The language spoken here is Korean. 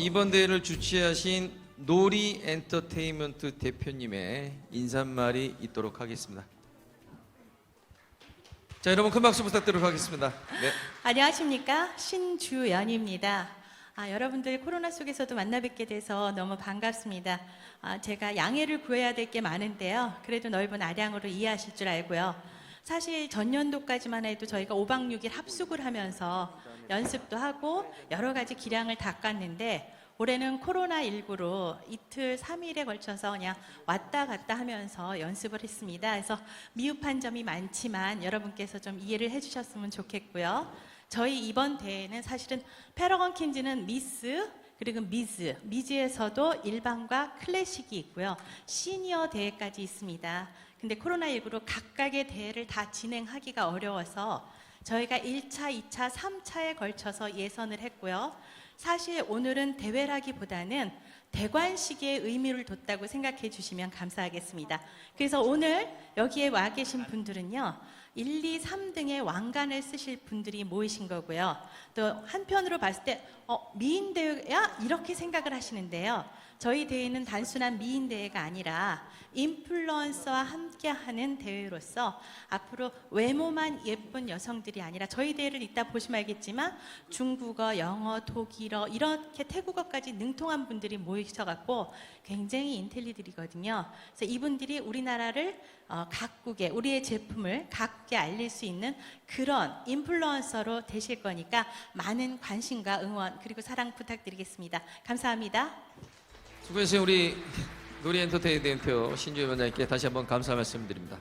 이번 대회를 주최하신 놀이 엔터테인먼트 대표님의 인사말이 있도록 하겠습니다. 자, 여러분 큰 박수 부탁드리도록 하겠습니다. 네. 안녕하십니까 신주연입니다. 아, 여러분들 코로나 속에서도 만나 뵙게 돼서 너무 반갑습니다. 아, 제가 양해를 구해야 될 게 많은데요. 그래도 넓은 아량으로 이해하실 줄 알고요. 사실 전년도까지만 해도 저희가 5박 6일 합숙을 하면서 연습도 하고 여러 가지 기량을 닦았는데 올해는 코로나19로 이틀, 3일에 걸쳐서 그냥 왔다 갔다 하면서 연습을 했습니다. 그래서 미흡한 점이 많지만 여러분께서 좀 이해를 해주셨으면 좋겠고요. 저희 이번 대회는 사실은 패러건 킨즈는 미스 그리고 미즈, 미즈에서도 일반과 클래식이 있고요. 시니어 대회까지 있습니다. 근데 코로나19로 각각의 대회를 다 진행하기가 어려워서 저희가 1차, 2차, 3차에 걸쳐서 예선을 했고요. 사실 오늘은 대회라기보다는 대관식의 의미를 뒀다고 생각해 주시면 감사하겠습니다. 그래서 오늘 여기에 와 계신 분들은요. 1, 2, 3등의 왕관을 쓰실 분들이 모이신 거고요. 또 한편으로 봤을 때 어, 미인 대회야 이렇게 생각을 하시는데요. 저희 대회는 단순한 미인 대회가 아니라 인플루언서와 함께하는 대회로서 앞으로 외모만 예쁜 여성들이 아니라 저희 대회를 이따 보시면 알겠지만 중국어, 영어, 독일 어 이렇게 태국어까지 능통한 분들이 모이셔갖고 굉장히 인텔리들이거든요. 그래서 이분들이 우리나라를 어, 각국에 우리의 제품을 각국에 알릴 수 있는 그런 인플루언서로 되실 거니까 많은 관심과 응원 그리고 사랑 부탁드리겠습니다. 감사합니다. 수고해주신 우리 놀이 엔터테인먼트 신주현 원장님께 다시 한번 감사 말씀드립니다.